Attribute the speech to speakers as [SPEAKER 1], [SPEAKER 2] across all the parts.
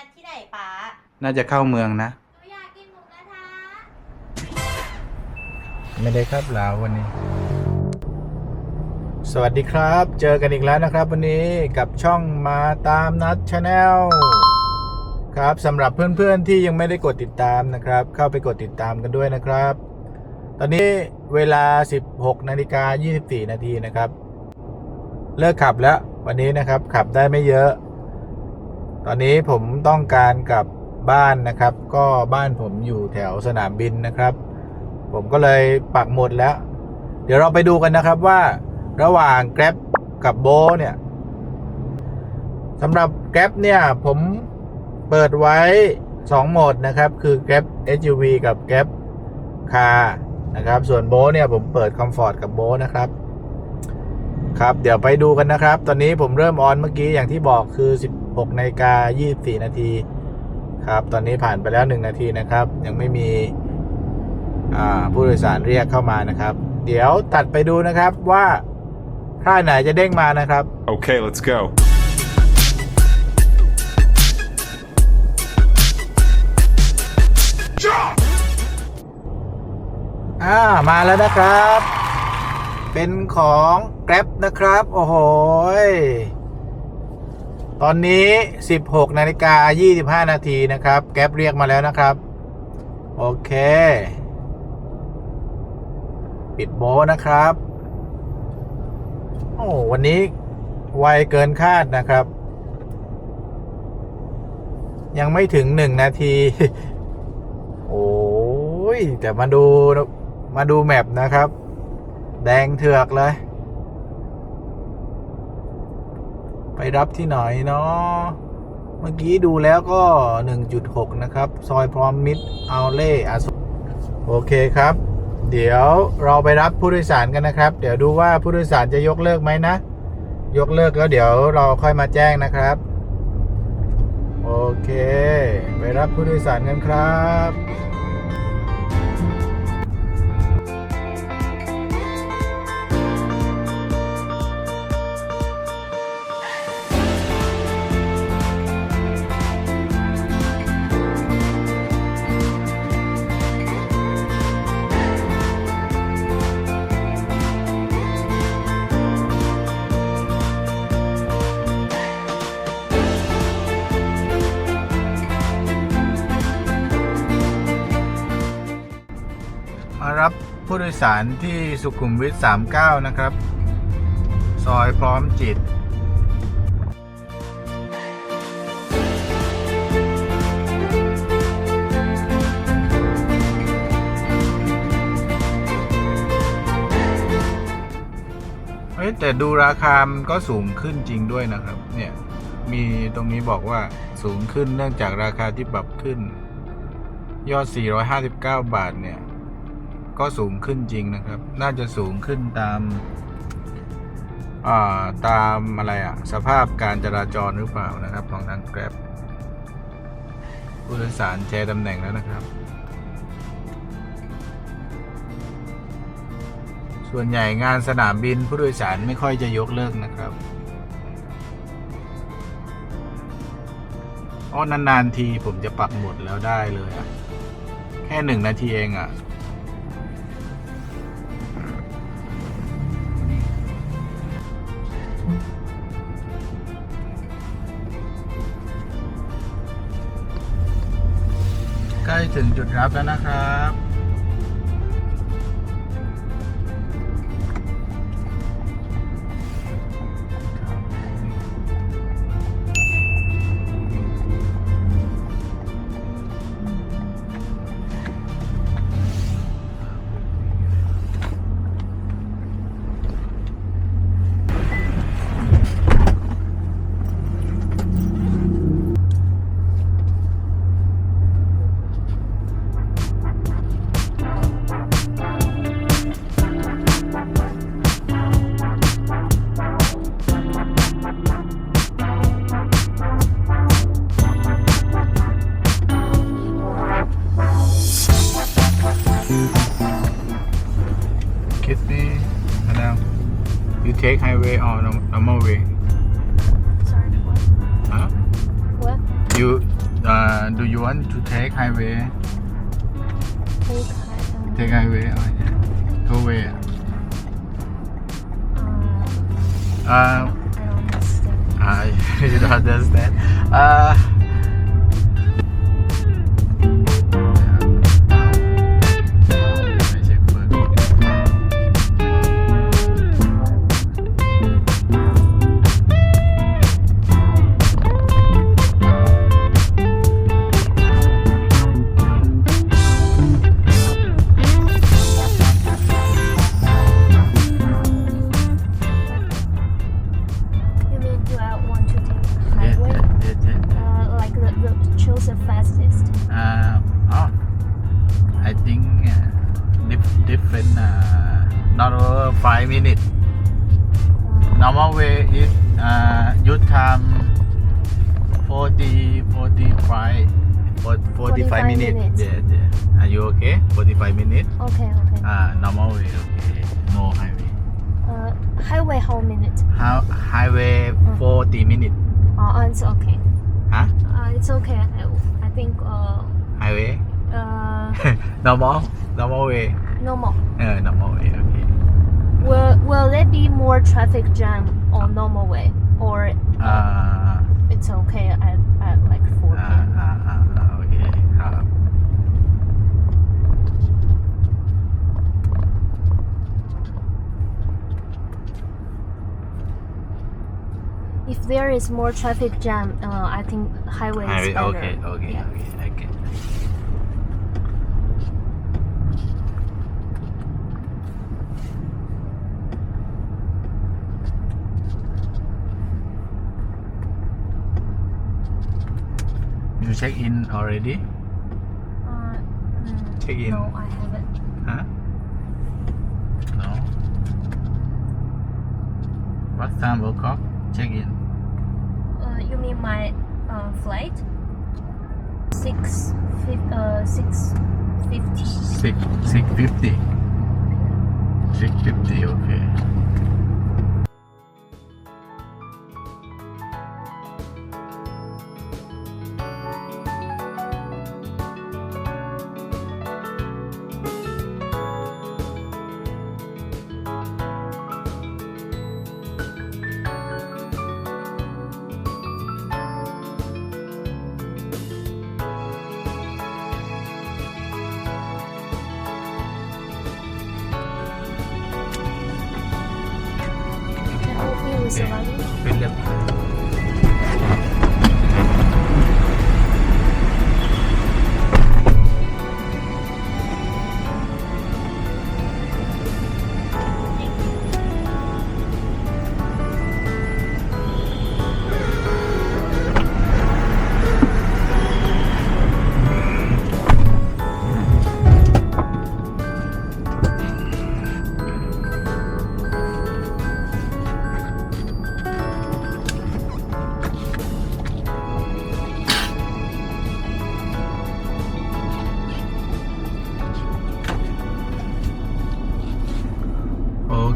[SPEAKER 1] นัดที่ไหนป้า
[SPEAKER 2] น่าจะเข้าเมืองนะ
[SPEAKER 1] หนูอยากกินหมูกระทะ
[SPEAKER 2] ไม่ได้ครับลาววันนี้ สวัสดีครับ เจอกันอีกแล้วนะครับ วันนี้กับช่องมาตามนัดชาแนลครับสำหรับเพื่อนๆที่ยังไม่ได้กดติดตามนะครับ เข้าไปกดติดตามกันด้วยนะครับ ตอนนี้เวลา 16นาฬิกา24นาทีนะครับ เลิกขับแล้ววันนี้นะครับขับได้ไม่เยอะ ตอนนี้ผมต้องการกลับบ้านนะครับ ก็บ้านผมอยู่แถวสนามบินนะครับ ผมก็เลยปักหมดแล้ว เดี๋ยวเราไปดูกันนะครับว่าระหว่าง Grab กับโบเนี่ยสำหรับ Grab เนี่ยผมเปิดไว้ 2 โหมดนะครับ คือ Grab SUV กับ Grab Car นะครับ ส่วนโบเนี่ยผมเปิด Comfort กับโบนะครับ ครับ เดี๋ยวไปดูกันนะครับ ตอนนี้ผมเริ่มออนเมื่อกี้อย่างที่บอกคือ 16นาฬิกา24 นาทีครับ ตอนนี้ผ่านไปแล้ว 1 นาทีนะครับ ยังไม่มีอ่าผู้โดยสารเรียกเข้ามานะครับ เดี๋ยวตัดไปดูนะครับว่าค่ายไหนจะเด้งมานะครับ
[SPEAKER 3] Okay, let's go.
[SPEAKER 2] อ่ามาแล้วนะครับ เป็นของ Grab นะครับ โอ้โหย ตอนนี้ 16นาฬิกา25 นาทีนะครับ Grab เรียกมาแล้วนะครับ โอเค ปิดโบนะครับ โอ้วันนี้ ไวเกินคาดนะครับ ยังไม่ถึงหนึ่งนาที โอ้ยแต่มาดูมาดูแมปนะครับ แดงเถือกเลย ไปรับที่ไหนเนาะเมื่อกี้ดูแล้วก็ 1.6 นะครับ ซอยพร้อมมิตรเอาเล่อาสุโอเคครับ เดี๋ยวเราไปรับผู้โดยสารกันนะครับ เดี๋ยวดูว่าผู้โดยสารจะยกเลิกไหมนะ ยกเลิกแล้วเดี๋ยวเราค่อยมาแจ้งนะครับ โอเค ไปรับผู้โดยสารกันครับ ผู้โดยสารที่สุขุมวิท 39 นะครับ ซอยพร้อมจิตเฮ้ยแต่ดูราคามันก็สูงขึ้นจริงด้วยนะครับ เนี่ย มีตรงนี้บอกว่าสูงขึ้นเนื่องจากราคาที่ปรับขึ้น ยอด 459 บาทเนี่ย ก็สูงขึ้นจริงนะครับ น่าจะสูงขึ้นตามาตามอะไรอะสภาพการจราจรหรือเปล่านะครับ ของทาง Grab ผู้โดยสารแชร์ตำแหน่งแล้วนะครับ ส่วนใหญ่งานสนามบินผู้โดยสารไม่ค่อยจะยกเลิกนะครับอ้อนานๆทีผมจะปักหมดแล้วได้เลยอะแค่หนึ่งนาทีเองอะ ใกล้ถึงจุดรับแล้วนะครับ Kiss me, madam. You take highway or norm- normal way?
[SPEAKER 1] Sorry, what?
[SPEAKER 2] Huh?
[SPEAKER 1] What?
[SPEAKER 2] You uh, do you want to take highway
[SPEAKER 1] Take high-
[SPEAKER 2] take highway or tollway
[SPEAKER 1] uh,
[SPEAKER 2] uh,
[SPEAKER 1] I don't understand.
[SPEAKER 2] I you don't understand uh,
[SPEAKER 1] the the fastest.
[SPEAKER 2] Uh, oh, I think uh, dif- different. Uh, not over five minutes. Normal way is uh, your time 40, 45, 40, 45
[SPEAKER 1] 45
[SPEAKER 2] minutes.
[SPEAKER 1] minutes.
[SPEAKER 2] Yeah, yeah. Are you okay? 45 minutes.
[SPEAKER 1] Okay, okay.
[SPEAKER 2] Uh, normal way. Okay. No highway.
[SPEAKER 1] Uh, highway how minute?
[SPEAKER 2] How highway 40 minutes.
[SPEAKER 1] Uh, it's okay.
[SPEAKER 2] Huh?
[SPEAKER 1] It's okay. I, I think uh,
[SPEAKER 2] Highway.
[SPEAKER 1] uh,
[SPEAKER 2] normal. Normal way.
[SPEAKER 1] normal.
[SPEAKER 2] Uh, normal way. Okay.
[SPEAKER 1] Will will there be more traffic jam on normal way or
[SPEAKER 2] Uh,
[SPEAKER 1] it's okay at, there is more traffic jam, uh, I think highway is better.
[SPEAKER 2] okay, okay,
[SPEAKER 1] Yeah.
[SPEAKER 2] okay, I get. You check in already?
[SPEAKER 1] Uh, mm,
[SPEAKER 2] Check in.
[SPEAKER 1] No, I haven't.
[SPEAKER 2] Huh? No. What time will come Check in.
[SPEAKER 1] You mean my uh, flight? Six, uh, six fifty.
[SPEAKER 2] Six six fifty. Six fifty. Okay. selalu. Pendek.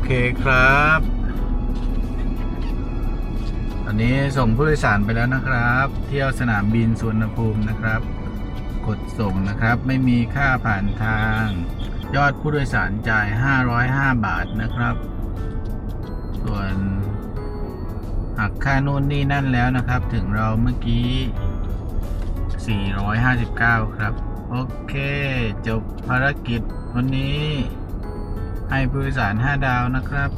[SPEAKER 2] เคครับตอนนี้ส่งผู้โดยสารไปแล้วนะครับ เที่ยวสนามบินสุวรรณภูมินะครับ กดส่งนะครับ ไม่มีค่าผ่านทาง ยอดผู้โดยสารจ่าย 505 บาทนะครับ ส่วนหักค่านู่นนี่นั่นแล้วนะครับ ถึงเราเมื่อกี้ 459 ครับ โอเค จบภารกิจวันนี้ ให้ผู้โดยสาร 5 ดาวนะครับ